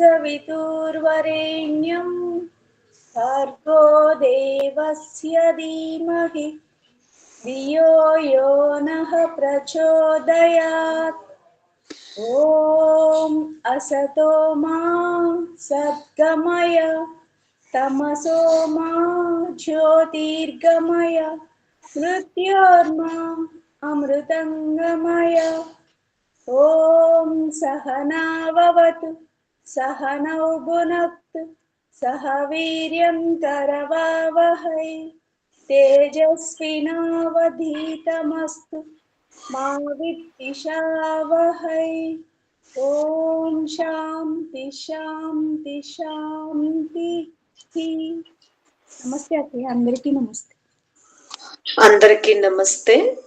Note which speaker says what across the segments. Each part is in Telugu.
Speaker 1: तत्सवितुर्वरेण्यं भर्गो देवस्य धीमहि, धियो यो नः प्रचोदयात्। ॐ असतो मा सद्गमय, तमसो मा ज्योतिर्गमय मृत्योर्मा अमृतङ्गमय। ॐ सहनाववतु सहनौ भुनक्तु सह वीर्यं करवावहै तेजस्विनावधीतमस्तु मा विद्विषावहै ॐ శాంతి శాంతి శాంతి నమస్తే అత్తయ్య అందరికీ నమస్తే
Speaker 2: అందరికీ నమస్తే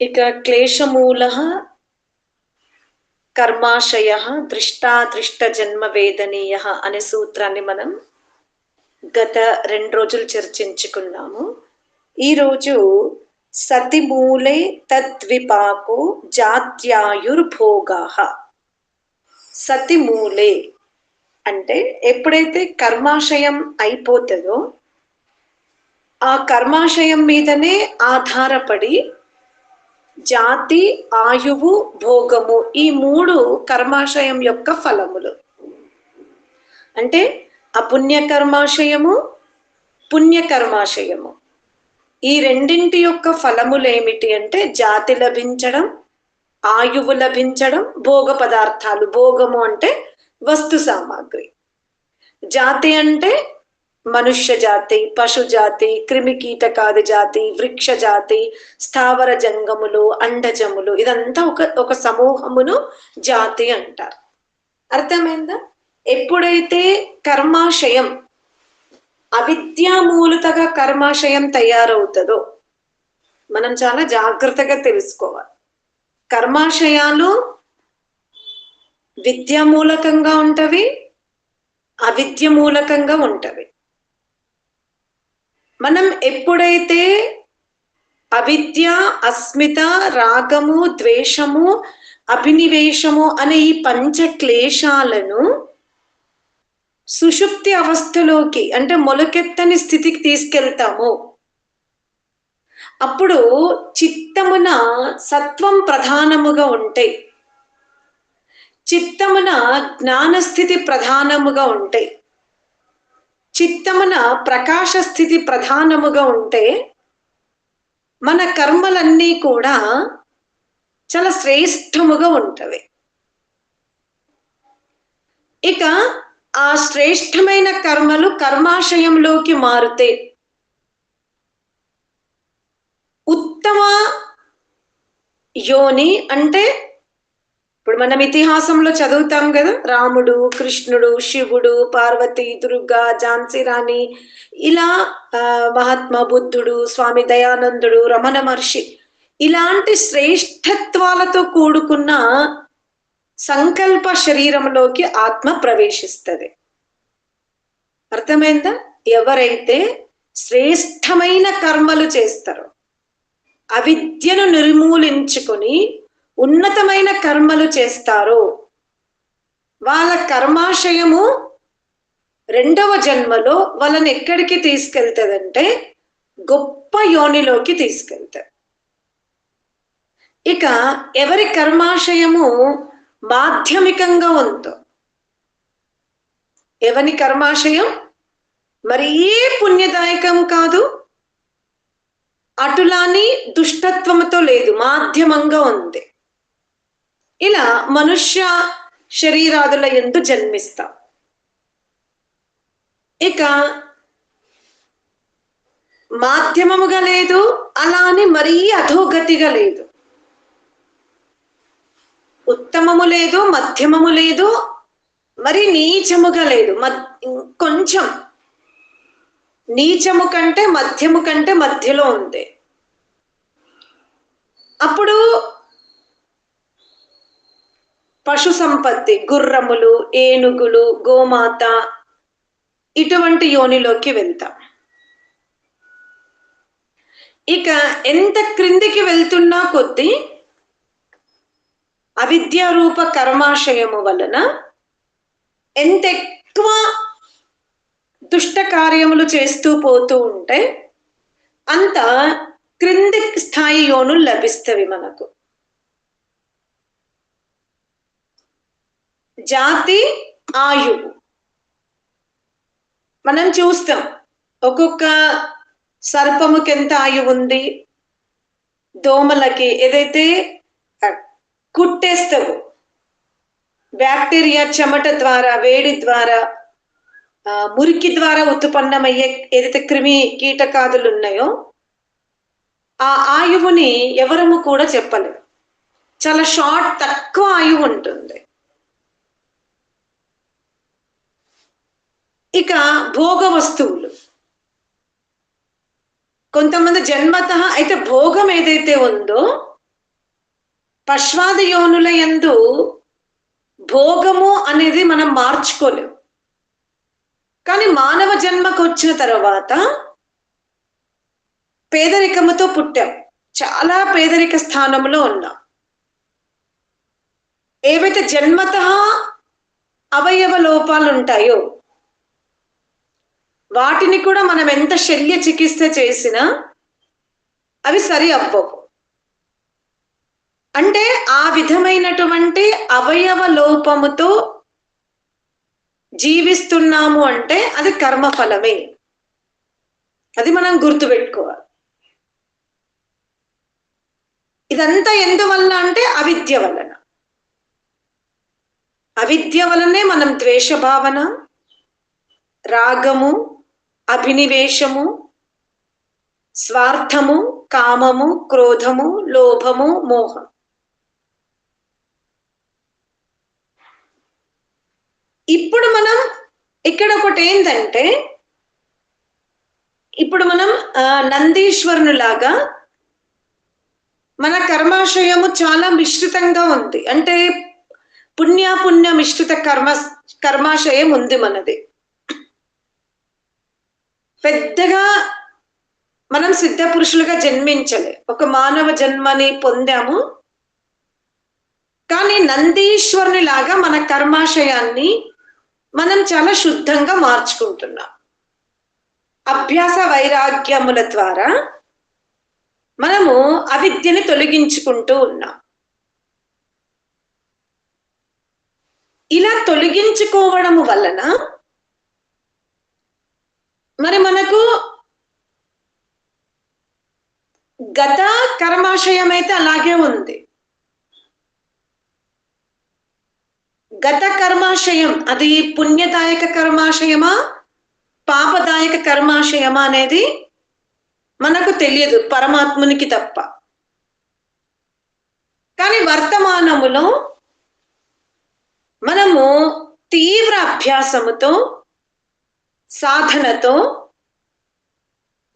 Speaker 2: ఇక క్లేశమూల కర్మాశయ దృష్టాదృష్ట జన్మ వేదనీయ అనే సూత్రాన్ని మనం గత రెండు రోజులు చర్చించుకున్నాము. ఈరోజు సతిమూలే తద్విపాకు జాత్యాయుర్భోగా. సతిమూలే అంటే ఎప్పుడైతే కర్మాశయం అయిపోతుందో ఆ కర్మాశయం మీదనే ఆధారపడి జాతి ఆయువు భోగము ఈ మూడు కర్మాశయం యొక్క ఫలములు. అంటే అపుణ్యకర్మాశయము పుణ్యకర్మాశయము ఈ రెండింటి యొక్క ఫలములు ఏమిటి అంటే జాతి లభించడం ఆయువు లభించడం భోగ పదార్థాలు భోగము అంటే వస్తు సామాగ్రి. జాతి అంటే మనుష్య జాతి పశు జాతి క్రిమి కీటకాది జాతి వృక్ష జాతి స్థావర జంగములు అండజములు ఇదంతా ఒక ఒక సమూహమును జాతి అంటారు. అర్థమైందా? ఎప్పుడైతే కర్మాశయం అవిద్యామూలతగా కర్మాశయం తయారవుతుందో మనం చాలా జాగ్రత్తగా తెలుసుకోవాలి. కర్మాశయాలు విద్యామూలకంగా ఉంటవి అవిద్య మూలకంగా ఉంటవి. మనం ఎప్పుడైతే అవిద్య అస్మిత రాగము ద్వేషము అభినివేశము అనే ఈ పంచ క్లేశాలను సుషుప్తి అవస్థలోకి అంటే మొలకెత్తని స్థితికి తీసుకెళ్తాము. అప్పుడు చిత్తమున సత్వం ప్రధానముగా ఉంటాయి. చిత్తమున జ్ఞానస్థితి ప్రధానముగా ఉంటాయి. చిత్తమున ప్రకాశ స్థితి ప్రధానముగా ఉంటే మన కర్మలన్నీ కూడా చాలా శ్రేష్టముగా ఉంటవి. ఇక ఆ శ్రేష్టమైన కర్మలు కర్మాశయంలోకి మారుతే ఉత్తమ యోని అంటే ఇప్పుడు మనం ఇతిహాసంలో చదువుతాం కదా? రాముడు కృష్ణుడు శివుడు పార్వతి దుర్గా ఝాన్సీ రాణి ఇలా మహాత్మా బుద్ధుడు స్వామి దయానందుడు రమణ మహర్షి ఇలాంటి శ్రేష్టత్వాలతో కూడుకున్న సంకల్ప శరీరంలోకి ఆత్మ ప్రవేశిస్తుంది. అర్థమైందా? ఎవరైతే శ్రేష్టమైన కర్మలు చేస్తారో అవిద్యను నిర్మూలించుకొని ఉన్నతమైన కర్మలు చేస్తారో. వాళ్ళ కర్మాశయము రెండవ జన్మలో వాళ్ళని ఎక్కడికి తీసుకెళ్తుందంటే గొప్ప యోనిలోకి తీసుకెళ్తారు ఇక ఎవరి కర్మాశయము మాధ్యమికంగా ఉందో ఎవరి కర్మాశయం? మరీ ఏ పుణ్యదాయకం కాదు? అటులాని దుష్టత్వముతో లేదు మాధ్యమంగా ఉంది. ఇలా మనుష్య శరీరాదుల ఎందు జన్మిస్తాం. ఇక మాధ్యమముగా లేదు అలా అని మరీ అధోగతిగా లేదు. ఉత్తమము లేదు మధ్యమము లేదు మరి నీచముగా లేదు. కొంచెం నీచము కంటే మధ్యము కంటే మధ్యలో ఉంది అప్పుడు పశు సంపత్తి గుర్రములు ఏనుగులు గోమాత ఇటువంటి యోనిలోకి వెళ్తాం. ఇక ఎంత క్రిందికి వెళ్తున్నా కొద్దీ అవిద్యారూప కర్మాశయము వలన ఎంత ఎక్కువ దుష్ట కార్యములు చేస్తూ పోతూ ఉంటే అంత క్రింది స్థాయి యోనులు లభిస్తవి మనకు. జాతి ఆయువు మనం చూస్తాం ఒక్కొక్క సర్పముకి ఎంత ఆయువు ఉంది? దోమలకి ఏదైతే కుట్టేస్తావు బ్యాక్టీరియా చెమట ద్వారా వేడి ద్వారా మురికి ద్వారా ఉత్పన్నమయ్యే ఏదైతే క్రిమి కీటకాదులు ఉన్నాయో ఆ ఆయువుని ఎవరము కూడా చెప్పలేదు చాలా షార్ట్ తక్కువ ఆయువు ఉంటుంది. ఇక భోగ వస్తువులు కొంతమంది జన్మత అయితే భోగం ఏదైతే ఉందో పశ్వాది యోనుల యందు భోగము అనేది మనం మార్చుకోలేము కానీ మానవ జన్మకు వచ్చిన తర్వాత పేదరికముతో పుట్టాం. చాలా పేదరిక స్థానంలో ఉన్నాం. ఏవైతే జన్మత అవయవ లోపాలు ఉంటాయో వాటిని కూడా మనం ఎంత శల్య చికిత్స చేసినా అవి సరి అవ్వవు. అంటే ఆ విధమైనటువంటి అవయవ లోపముతో జీవిస్తున్నాము అంటే అది కర్మ ఫలమే అది మనం గుర్తుపెట్టుకోవాలి. ఇదంతా ఎందువల్ల అంటే అవిద్య వలన. అవిద్య వలనే మనం ద్వేష భావన రాగము అభినివేశము స్వార్థము కామము క్రోధము లోభము మోహం. ఇప్పుడు మనం ఇక్కడ ఒకటి ఏంటంటే ఇప్పుడు మనం ఆ, నందీశ్వరునిలాగా మన కర్మాశయము చాలా మిశ్రితంగా ఉంది. అంటే పుణ్యాపుణ్య మిశ్రిత కర్మ కర్మాశయం ఉంది మనది. పెద్దగా మనం సిద్ధ పురుషులుగా జన్మించలే. ఒక మానవ జన్మని పొందాము. కానీ నందీశ్వరుని లాగా మన కర్మాశయాన్ని మనం చాలా శుద్ధంగా మార్చుకుంటున్నాం. అభ్యాస వైరాగ్యముల ద్వారా మనము అవిద్యని తొలగించుకుంటూ ఉన్నాం. ఇలా తొలగించుకోవడము వలన మరి మనకు గత కర్మాశయం అయితే అలాగే ఉంది. గత కర్మాశయం అది పుణ్యదాయక కర్మాశయమా పాపదాయక కర్మాశయమా అనేది మనకు తెలియదు పరమాత్మునికి తప్ప. కానీ వర్తమానములో మనము తీవ్ర అభ్యాసముతో సాధనతో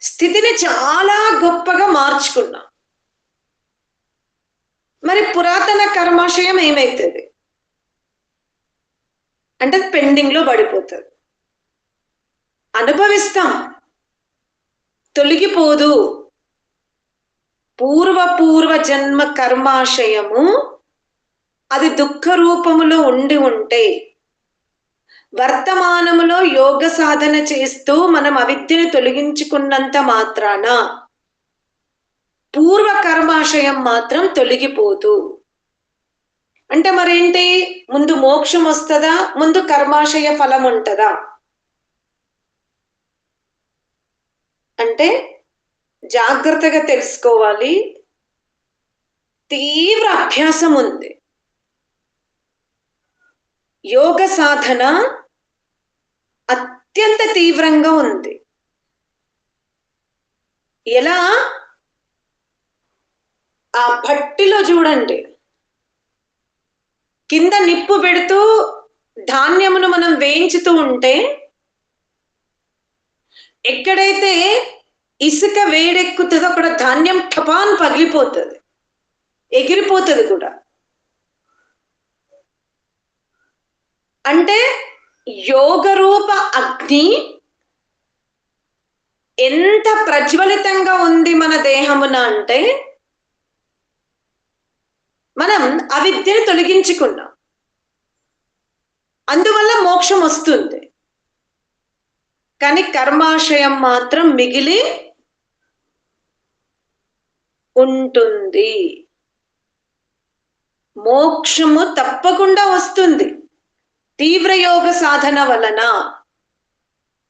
Speaker 2: స్థితిని చాలా గొప్పగా మార్చుకున్నాం. మరి పురాతన కర్మాశయం ఏమైతుంది? అంటే పెండింగ్లో పడిపోతుంది. అనుభవిస్తాం. తొలగిపోదు. పూర్వ పూర్వ జన్మ కర్మాశయము అది దుఃఖ రూపములో ఉండి ఉంటే వర్తమానములో యోగ సాధన చేస్తూ మనం అవిద్యను తొలగించుకున్నంత మాత్రాన పూర్వ కర్మాశయం మాత్రం తొలగిపోదు. అంటే మరేంటి? ముందు మోక్షం వస్తుందా? ముందు కర్మాశయ ఫలం ఉంటుందా? అంటే జాగ్రత్తగా తెలుసుకోవాలి. తీవ్ర అభ్యాసం ఉంది. యోగ సాధన అత్యంత తీవ్రంగా ఉంది. ఎలా? ఆ భట్టిలో చూడండి. కింద నిప్పు పెడుతూ ధాన్యమును మనం వేయించుతూ ఉంటే ఎక్కడైతే ఇసుక వేడెక్కుతుందో అక్కడ ధాన్యం టపాన్ పగిలిపోతుంది. ఎగిరిపోతుంది కూడా. అంటే యోగరూప అగ్ని ఎంత ప్రజ్వలితంగా ఉంది మన దేహమున అంటే మనం అవిద్యను తొలగించుకున్నాం. అందువల్ల మోక్షం వస్తుంది. కానీ కర్మాశయం మాత్రం మిగిలి ఉంటుంది. మోక్షము తప్పకుండా వస్తుంది. తీవ్ర యోగ సాధన వలన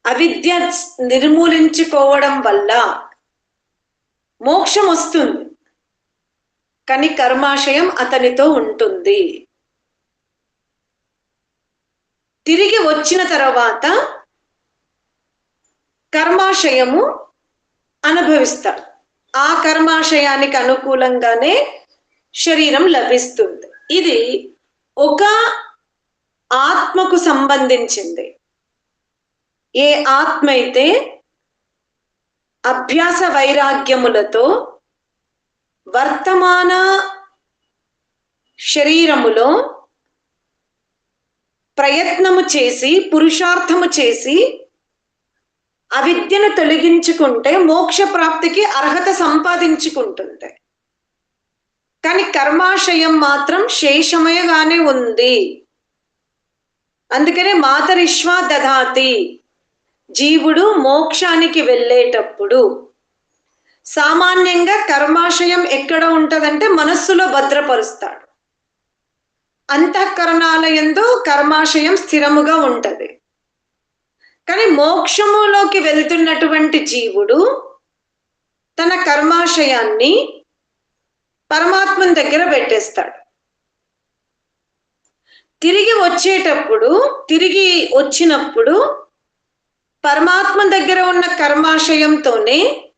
Speaker 2: అవిద్య నిర్మూలించుకోవడం వల్ల మోక్షం వస్తుంది. కానీ కర్మాశయం అతనితో ఉంటుంది. తిరిగి వచ్చిన తర్వాత కర్మాశయము అనుభవిస్తాడు ఆ కర్మాశయానికి అనుకూలంగానే శరీరం లభిస్తుంది. ఇది ఒక ఆత్మకు సంబంధించింది. ఏ ఆత్మ అయితే అభ్యాస వైరాగ్యములతో వర్తమాన శరీరములో ప్రయత్నము చేసి పురుషార్థము చేసి అవిద్యను తొలగించుకుంటే మోక్ష ప్రాప్తికి అర్హత సంపాదించుకుంటుంది కానీ కర్మాశయం మాత్రం శేషమయగానే ఉంది. అందుకనే మాతరిష్వా దధాతి. జీవుడు మోక్షానికి వెళ్ళేటప్పుడు సామాన్యంగా కర్మాశయం ఎక్కడ ఉంటదంటే మనస్సులో భద్రపరుస్తాడు. అంతఃకరణాలయందు కర్మాశయం స్థిరముగా ఉంటది. కానీ మోక్షములోకి వెళ్తున్నటువంటి జీవుడు తన కర్మాశయాన్ని పరమాత్మని దగ్గర పెట్టేస్తాడు. తిరిగి వచ్చేటప్పుడు తిరిగి వచ్చినప్పుడు పరమాత్మ దగ్గర ఉన్న కర్మాశయంతోనే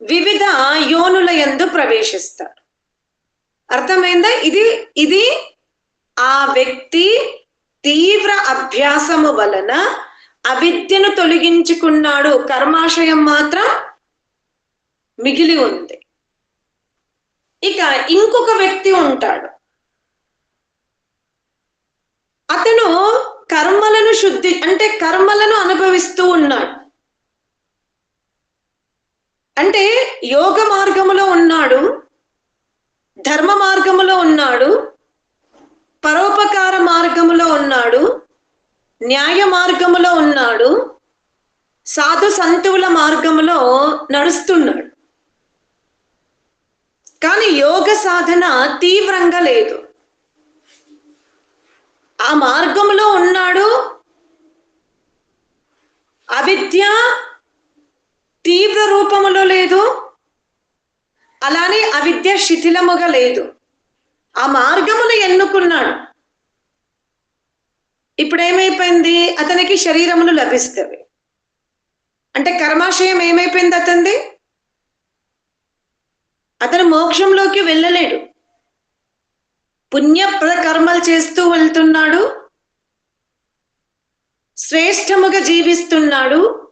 Speaker 2: వివిధ యోనుల యందు ప్రవేశిస్తారు. అర్థమైందా? ఇది ఇది ఆ వ్యక్తి తీవ్ర అభ్యాసము వలన అవిద్యను తొలగించుకున్నాడు. కర్మాశయం మాత్రం మిగిలి ఉంది. ఇక ఇంకొక వ్యక్తి ఉంటాడు. అతను కర్మలను శుద్ధి అంటే కర్మలను అనుభవిస్తూ ఉన్నాడు. అంటే యోగ మార్గములో ఉన్నాడు ధర్మ మార్గములో ఉన్నాడు పరోపకార మార్గములో ఉన్నాడు న్యాయ మార్గములో ఉన్నాడు సాధు సంతువుల మార్గములో నడుస్తున్నాడు. కానీ యోగ సాధన తీవ్రంగా లేదు. ఆ మార్గంలో ఉన్నాడు. అవిద్య తీవ్ర రూపములో లేదు. అలానే అవిద్య శిథిలముగా లేదు. ఆ మార్గమును ఎన్నుకున్నాడు. ఇప్పుడు ఏమైపోయింది అతనికి శరీరములు లభిస్తవి. అంటే కర్మాశయం ఏమైపోయింది అతనిది? అతను మోక్షంలోకి వెళ్ళలేడు. పుణ్యప్రద కర్మలు చేస్తూ వెళ్తున్నాడు. శ్రేష్టముగా జీవిస్తున్నాడు.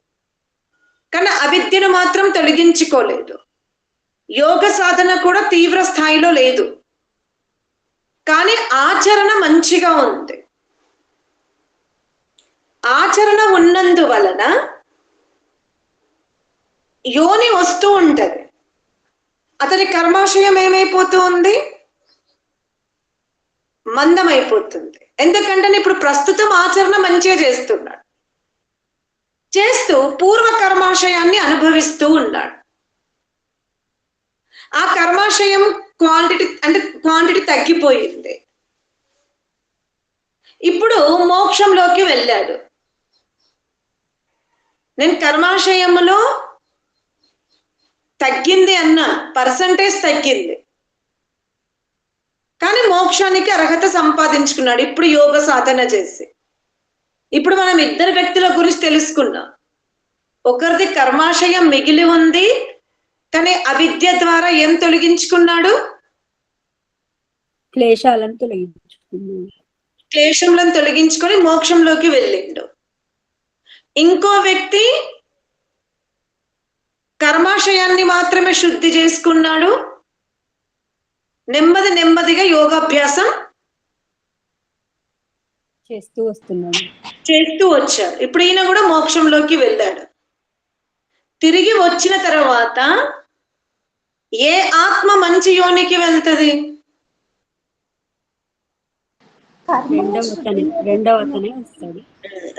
Speaker 2: కానీ అవిద్యను మాత్రం తొలగించుకోలేదు. యోగ సాధన కూడా తీవ్ర స్థాయిలో లేదు. కానీ ఆచరణ మంచిగా ఉంది. ఆచరణ ఉన్నందువలన యోని వస్తూ ఉంటది. అతని కర్మాశయం ఏమైపోతూ ఉంది? మందమైపోతుంది. ఎందుకంటే ఇప్పుడు ప్రస్తుతం ఆచరణ మంచిగా చేస్తున్నాడు. చేస్తూ పూర్వ కర్మాశయాన్ని అనుభవిస్తూ ఉన్నాడు. ఆ కర్మాశయం క్వాంటిటీ అంటే క్వాంటిటీ తగ్గిపోయింది. ఇప్పుడు మోక్షంలోకి వెళ్ళాడు. నేను కర్మాశయములో తగ్గింది అన్న పర్సంటేజ్ తగ్గింది. కానీ మోక్షానికి అర్హత సంపాదించుకున్నాడు. ఇప్పుడు యోగ సాధన చేసి. ఇప్పుడు మనం ఇద్దరు వ్యక్తుల గురించి తెలుసుకున్నాం ఒకరిది కర్మాశయం మిగిలి ఉంది కానీ అవిద్య ద్వారా ఏం తొలగించుకున్నాడు?
Speaker 3: క్లేశాలను తొలగించుకున్నాడు.
Speaker 2: క్లేశములను తొలగించుకొని మోక్షంలోకి వెళ్ళిండు. ఇంకో వ్యక్తి కర్మాశయాన్ని మాత్రమే శుద్ధి చేసుకున్నాడు. నెమ్మది నెమ్మదిగా యోగాభ్యాసం
Speaker 3: చేస్తూ వస్తున్నాడు
Speaker 2: చేస్తూ వచ్చాడు ఇప్పుడు ఈయన కూడా మోక్షంలోకి వెళ్ళాడు. తిరిగి వచ్చిన తర్వాత ఏ ఆత్మ మంచి యోనికి వెళ్తది?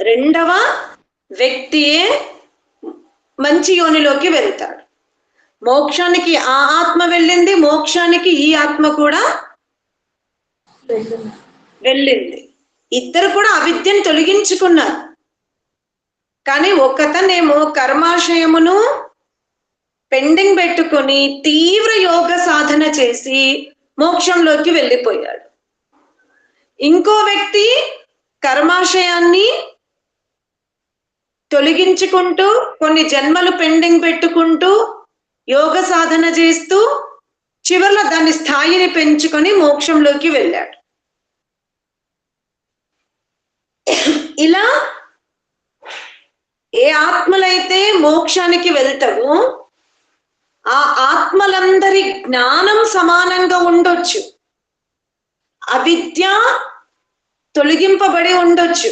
Speaker 3: రెండవ
Speaker 2: వ్యక్తియే మంచి యోనిలోకి వెళ్తాడు. మోక్షానికి ఆ ఆత్మ వెళ్ళింది మోక్షానికి ఈ ఆత్మ కూడా
Speaker 1: వెళ్ళింది.
Speaker 2: ఇద్దరు కూడా అవిద్యను తొలగించుకున్నారు. కానీ ఒకతనేమో కర్మాశయమును పెండింగ్ పెట్టుకొని తీవ్ర యోగ సాధన చేసి మోక్షంలోకి వెళ్ళిపోయాడు. ఇంకో వ్యక్తి కర్మాశయాన్ని తొలగించుకుంటూ కొన్ని జన్మలు పెండింగ్ పెట్టుకుంటూ యోగ సాధన చేస్తూ చివరిలో దాని స్థాయిని పెంచుకొని మోక్షంలోకి వెళ్ళాడు. ఇలా ఏ ఆత్మలైతే మోక్షానికి వెళ్తావో ఆ ఆత్మలందరి జ్ఞానం సమానంగా ఉండొచ్చు. అవిద్య తొలగింపబడి ఉండొచ్చు.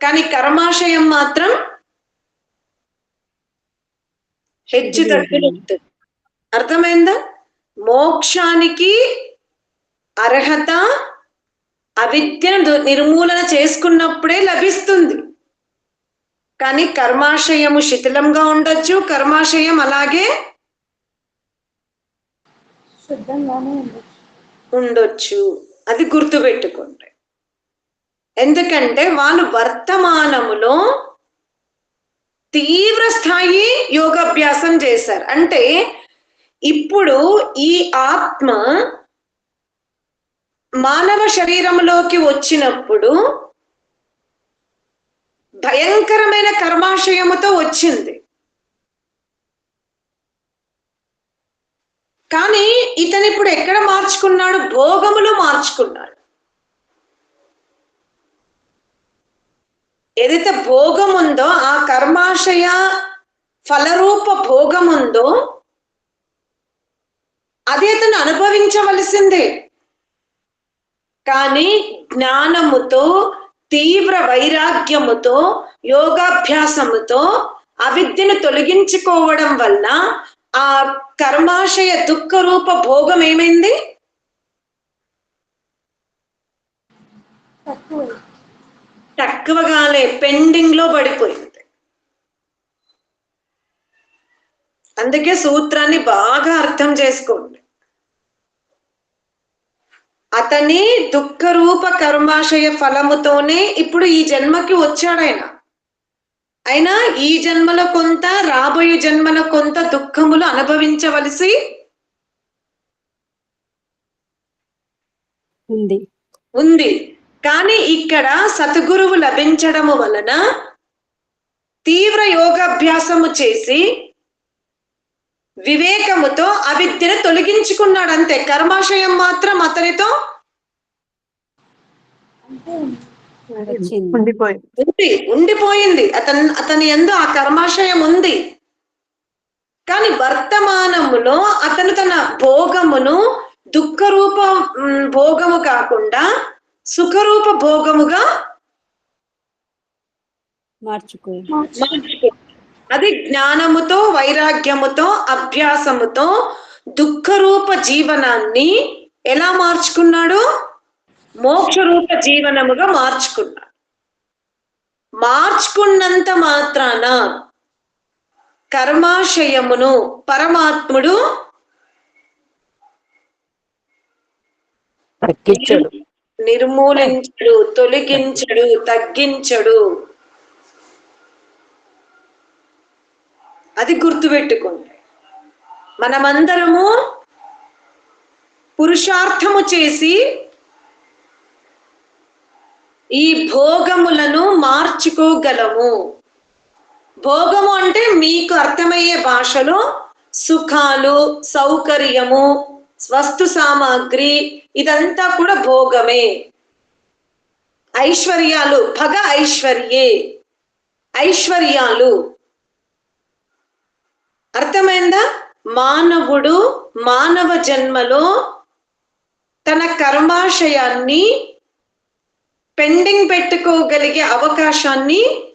Speaker 2: కానీ కర్మాశయం మాత్రం హెచ్చు తగ్గులు ఉంటుంది. అర్థమైందా? మోక్షానికి అర్హత అవిద్యను దు- నిర్మూలన చేసుకున్నప్పుడే లభిస్తుంది. కానీ కర్మాశయము శిథిలంగా ఉండొచ్చు కర్మాశయం అలాగే
Speaker 1: ఉండొచ్చు.
Speaker 2: ఉండొచ్చు. అది గుర్తుపెట్టుకోండి. ఎందుకంటే వాళ్ళు వర్తమానములో తీవ్ర స్థాయి యోగాభ్యాసం చేశారు. అంటే ఇప్పుడు ఈ ఆత్మ మానవ శరీరంలోకి వచ్చినప్పుడు భయంకరమైన కర్మాశయముతో వచ్చింది. కానీ ఇతను ఇప్పుడు ఎక్కడ మార్చుకున్నాడు? భోగములు మార్చుకున్నాడు. ఏదైతే భోగం ఉందో ఆ కర్మాశయ ఫలరూప భోగం ఉందో అది అతను అనుభవించవలసిందే. కానీ జ్ఞానముతో తీవ్ర వైరాగ్యముతో యోగాభ్యాసముతో అవిద్యను తొలగించుకోవడం వల్ల ఆ కర్మాశయ దుఃఖ రూప భోగం ఏమైంది?
Speaker 1: తక్కువ
Speaker 2: తక్కువగానే పెండింగ్లో పడిపోయింది. అందుకే సూత్రాన్ని బాగా అర్థం చేసుకోండి. అతని దుఃఖ రూప కర్మాశయ ఫలముతోనే ఇప్పుడు ఈ జన్మకి వచ్చాడాయన అయినా ఈ జన్మలో కొంత రాబోయే జన్మలో కొంత దుఃఖములు అనుభవించవలసి
Speaker 3: ఉంది.
Speaker 2: ఉంది. కానీ ఇక్కడ సద్గురువు లభించడము వలన తీవ్ర యోగాభ్యాసము చేసి వివేకముతో అవిద్యను తొలగించుకున్నాడు. అంతే. కర్మాశయం మాత్రం అతనితో ఉంది ఉండిపోయింది. అతని అతని ఎందు ఆ కర్మాశయం ఉంది. కానీ వర్తమానములో అతను తన భోగమును దుఃఖరూప భోగము కాకుండా సుఖరూప భోగముగా
Speaker 3: మార్చుకో
Speaker 2: మార్చుకో. అది జ్ఞానముతో వైరాగ్యముతో అభ్యాసముతో దుఃఖరూప జీవనాన్ని ఎలా మార్చుకున్నాడు? మోక్షరూప జీవనముగా మార్చుకున్నాడు. మార్చుకున్నంత మాత్రాన కర్మాశయమును పరమాత్ముడు
Speaker 4: తగ్గించడు.
Speaker 2: నిర్మూలించడు తొలగించడు తగ్గించడు. అది గుర్తుపెట్టుకోండి. మనమందరము పురుషార్థము చేసి ఈ భోగములను మార్చుకోగలము. భోగము అంటే మీకు అర్థమయ్యే భాషలో సుఖాలు సౌకర్యము వస్తు సామాగ్రి ఇదంతా కూడా భోగమే. ఐశ్వర్యాలు భగ ఐశ్వర్యే. ఐశ్వర్యాలు. అర్థమైందా? మానవుడు మానవ జన్మలో తన కర్మాశయాన్ని పెండింగ్ పెట్టుకోగలిగే అవకాశాన్ని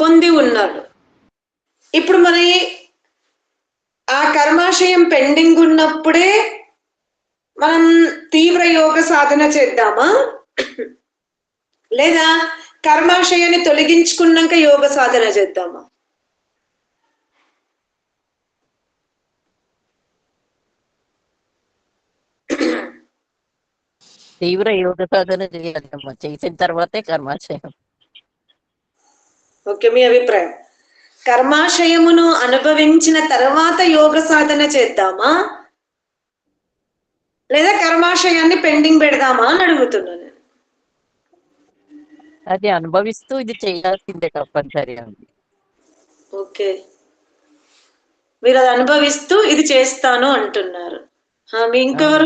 Speaker 2: పొంది ఉన్నాడు. ఇప్పుడు మరి ఆ కర్మాశయం పెండింగ్ ఉన్నప్పుడే మనం తీవ్ర యోగ సాధన చేద్దామా? లేదా కర్మాశయాన్ని తొలగించుకున్నాక యోగ సాధన చేద్దామా?
Speaker 4: తీవ్ర యోగ సాధన చేయాలమ్మా చేసిన తర్వాతే కర్మాశయం.
Speaker 2: ఓకే మీ అభిప్రాయం. కర్మాశయమును అనుభవించిన తర్వాత యోగ సాధన చేద్దామా? లేదా కర్మాశయాన్ని పెండింగ్ పెడదామా అని అడుగుతున్నాను నేను.
Speaker 4: అది అనుభవిస్తూ ఇది చేయాల్సిందే తప్పనిసరి అండి.
Speaker 2: ఓకే. మీరు అది అనుభవిస్తూ ఇది చేస్తాను అంటున్నారు. మీ ఇంకెవరు?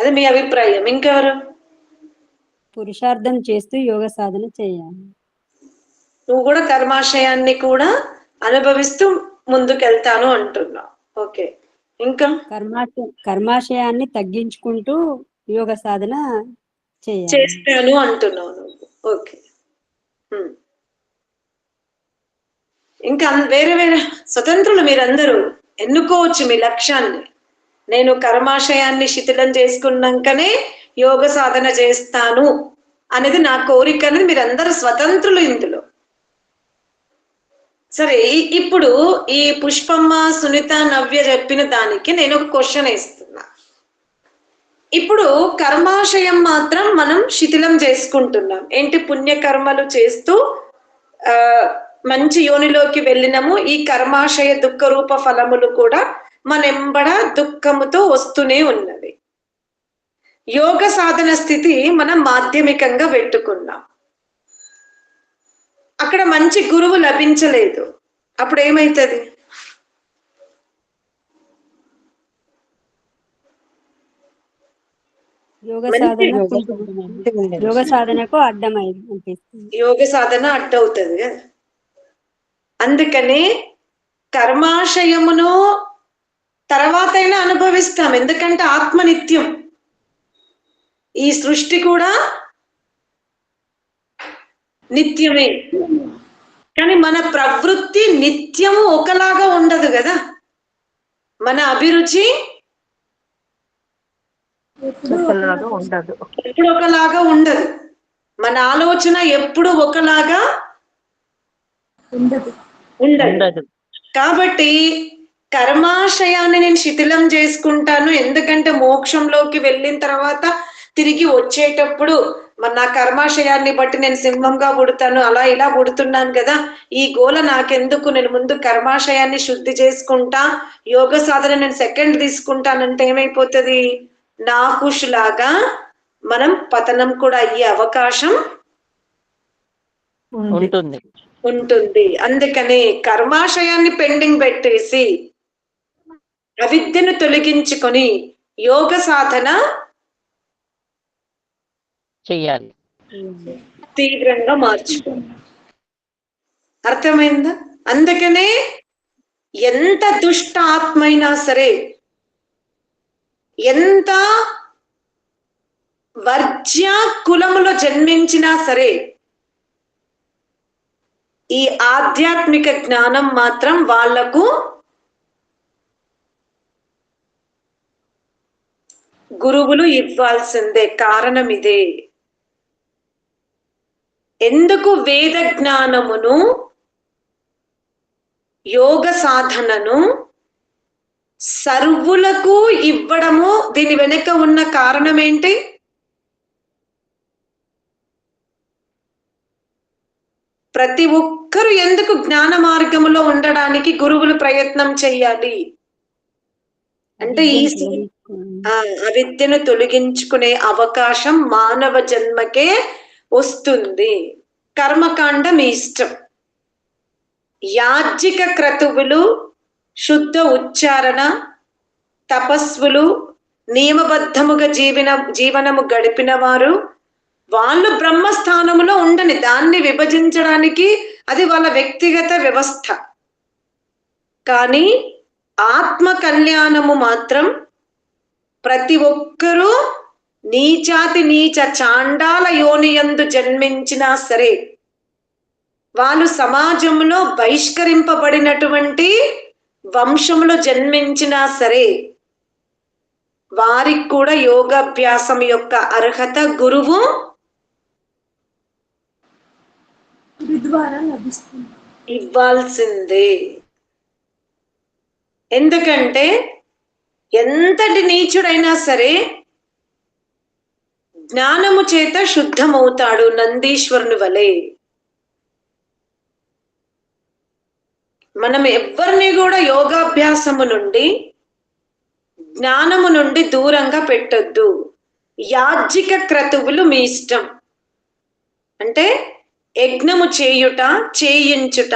Speaker 2: అదే మీ అభిప్రాయం. ఇంకెవరు?
Speaker 3: పురుషార్థం చేస్తూ యోగ సాధన చేయాలి.
Speaker 2: నువ్వు కూడా కర్మాశయాన్ని కూడా అనుభవిస్తూ ముందుకెళ్తాను అంటున్నావు ఓకే. ఇంకా?
Speaker 3: కర్మాశ కర్మాశయాన్ని తగ్గించుకుంటూ యోగ సాధన
Speaker 2: చేస్తాను అంటున్నావు నువ్వు. ఓకే. ఇంకా వేరే వేరే స్వతంత్రులు మీరందరూ ఎన్నుకోవచ్చు మీ లక్ష్యాన్ని. నేను కర్మాశయాన్ని శిథిలం చేసుకున్నాకనే యోగ సాధన చేస్తాను అనేది నా కోరిక అనేది మీరందరూ స్వతంత్రులు ఇందులో. సరే ఇప్పుడు ఈ పుష్పమ్మ సునీత నవ్య చెప్పిన దానికి నేను ఒక క్వశ్చన్ ఇస్తున్నా ఇప్పుడు కర్మాశయం మాత్రం మనం శిథిలం చేసుకుంటున్నాం. ఏంటి పుణ్యకర్మలు చేస్తూ ఆ మంచి యోనిలోకి వెళ్ళినము ఈ కర్మాశయ దుఃఖ రూప ఫలములు కూడా మనెంబడ దుఃఖముతో వస్తూనే ఉన్నది యోగ సాధన స్థితి మనం మాధ్యమికంగా పెట్టుకున్నాం. అక్కడ మంచి గురువు లభించలేదు. అప్పుడు ఏమైతుంది
Speaker 3: యోగ సాధన.
Speaker 4: యోగ
Speaker 3: సాధనకు అడ్డం
Speaker 2: యోగ సాధన అడ్డవుతుంది కదా. అందుకని కర్మాశయమును తర్వాతైనా అనుభవిస్తాం. ఎందుకంటే ఆత్మ నిత్యం ఈ సృష్టి కూడా నిత్యమే. కానీ మన ప్రవృత్తి నిత్యము ఒకలాగా ఉండదు కదా? మన అభిరుచి
Speaker 4: ఉండదు.
Speaker 2: ఎప్పుడు ఒకలాగా ఉండదు. మన ఆలోచన ఎప్పుడు ఒకలాగా
Speaker 1: ఉండదు.
Speaker 2: ఉండదు.
Speaker 4: ఉండదు.
Speaker 2: కాబట్టి కర్మాశయాన్ని నేను శిథిలం చేసుకుంటాను. ఎందుకంటే మోక్షంలోకి వెళ్ళిన తర్వాత తిరిగి వచ్చేటప్పుడు మరి నా కర్మాశయాన్ని బట్టి నేను సింహంగా పుడతాను అలా ఇలా పుడుతున్నాను కదా. ఈ గోల నాకెందుకు? నేను ముందు కర్మాశయాన్ని శుద్ధి చేసుకుంటా యోగ సాధన నేను సెకండ్ తీసుకుంటానంటే ఏమైపోతుంది? నాకుషులాగా మనం పతనం కూడా అయ్యే అవకాశం
Speaker 4: ఉంటుంది.
Speaker 2: ఉంటుంది. అందుకని కర్మాశయాన్ని పెండింగ్ పెట్టేసి అవిద్యను తొలగించుకొని యోగ సాధన
Speaker 4: చెయ్యాలి.
Speaker 2: తీవ్రంగా మార్చుకో అర్థమైందా? అందుకనే ఎంత దుష్ట ఆత్మైనా సరే ఎంత వర్జ్య కులములో జన్మించినా సరే ఈ ఆధ్యాత్మిక జ్ఞానం మాత్రం వాళ్ళకు గురువులు ఇవ్వాల్సిందే. కారణం ఇదే ఎందుకు వేద జ్ఞానమును యోగ సాధనను సర్వులకు ఇవ్వడము దీని వెనుక ఉన్న కారణం ఏంటి ప్రతి ఒక్కరు ఎందుకు జ్ఞాన మార్గములో ఉండడానికి గురువులు ప్రయత్నం చెయ్యాలి అంటే ఈ ఆ అవిద్యను తొలగించుకునే అవకాశం మానవ జన్మకే వస్తుంది. కర్మకాండ మీ ఇష్టం. యాజ్జిక క్రతువులు శుద్ధ ఉచ్చారణ తపస్సులు నియమబద్ధముగా జీవన జీవనము గడిపిన వారు వాళ్ళు బ్రహ్మస్థానములో ఉండని దాన్ని విభజించడానికి అది వాళ్ళ వ్యక్తిగత వ్యవస్థ. కానీ ఆత్మ కళ్యాణము మాత్రం ప్రతి ఒక్కరూ నీచాతి నీచ చాండాల యోనియందు జన్మించినా సరే వాళ్ళు సమాజంలో బహిష్కరింపబడినటువంటి వంశంలో జన్మించినా సరే వారికి కూడా యోగాభ్యాసం యొక్క అర్హత గురువు ఇవ్వాల్సిందే. ఎందుకంటే ఎంతటి నీచుడైనా సరే జ్ఞానము చేత శుద్ధమవుతాడు నందీశ్వరుని వలె. మనం ఎవ్వరిని కూడా యోగాభ్యాసము నుండి జ్ఞానము నుండి దూరంగా పెట్టొద్దు. యాజ్జిక క్రతువులు మీ ఇష్టం. అంటే యజ్ఞము చేయుట చేయించుట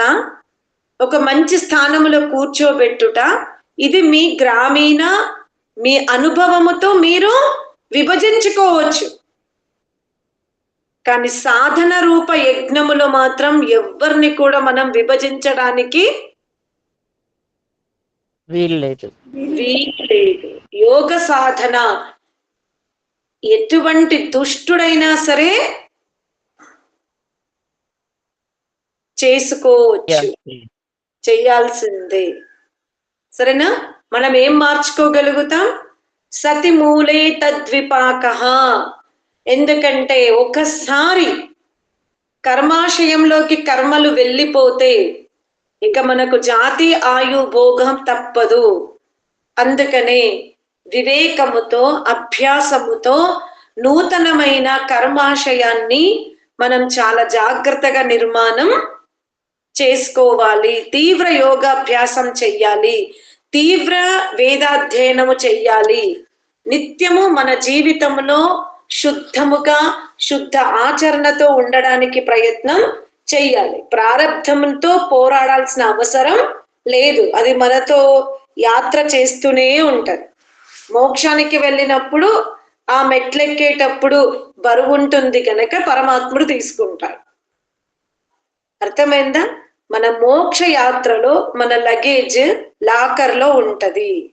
Speaker 2: ఒక మంచి స్థానములో కూర్చోబెట్టుట ఇది మీ గ్రామీణ మీ అనుభవముతో మీరు విభజించుకోవచ్చు. కానీ సాధన రూప యజ్ఞములో మాత్రం ఎవ్వరిని కూడా మనం విభజించడానికి
Speaker 4: వీల్లేదు.
Speaker 2: వీలు లేదు యోగ సాధన. ఎటువంటి దుష్టుడైనా సరే చేసుకోవచ్చు. చేయాల్సిందే. సరేనా? మనం ఏం మార్చుకోగలుగుతాం? సతి మూలే తద్విపాక. ఎందుకంటే ఒకసారి కర్మాశయంలోకి కర్మలు వెళ్ళిపోతే ఇక మనకు జాతి ఆయు భోగం తప్పదు. అందుకనే వివేకముతో అభ్యాసముతో నూతనమైన కర్మాశయాన్ని మనం చాలా జాగ్రత్తగా నిర్మాణం చేసుకోవాలి. తీవ్ర యోగాభ్యాసం చెయ్యాలి. తీవ్ర వేదాధ్యయనము చెయ్యాలి. నిత్యము మన జీవితంలో శుద్ధముగా శుద్ధ ఆచరణతో ఉండడానికి ప్రయత్నం చెయ్యాలి. ప్రారంధంతో పోరాడాల్సిన అవసరం లేదు. అది మనతో యాత్ర చేస్తూనే ఉంటది. మోక్షానికి వెళ్ళినప్పుడు ఆ మెట్లెక్కేటప్పుడు బరువు ఉంటుంది కనుక పరమాత్ముడు తీసుకుంటాడు. అర్థమైందా? మన మోక్ష యాత్రలో మన లగేజ్ లాకర్లో ఉంటది.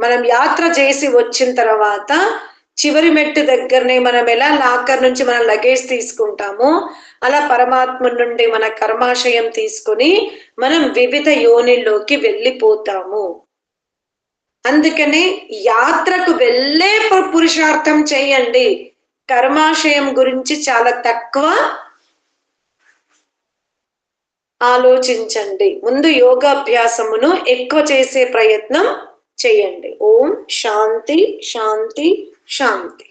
Speaker 2: మనం యాత్ర చేసి వచ్చిన తర్వాత చివరి మెట్టు దగ్గరనే మనం ఎలా లాకర్ నుంచి మన లగేజ్ తీసుకుంటామో అలా పరమాత్మ నుండి మన కర్మాశయం తీసుకొని మనం వివిధ యోనిల్లోకి వెళ్ళిపోతాము. అందుకనే యాత్రకు వెళ్ళే పురుషార్థం చేయండి. కర్మాశయం గురించి చాలా తక్కువ ఆలోచించండి. ముందు యోగాభ్యాసమును ఎక్కువ చేసే ప్రయత్నం చేయండి. ఓం శాంతి శాంతి శాంతి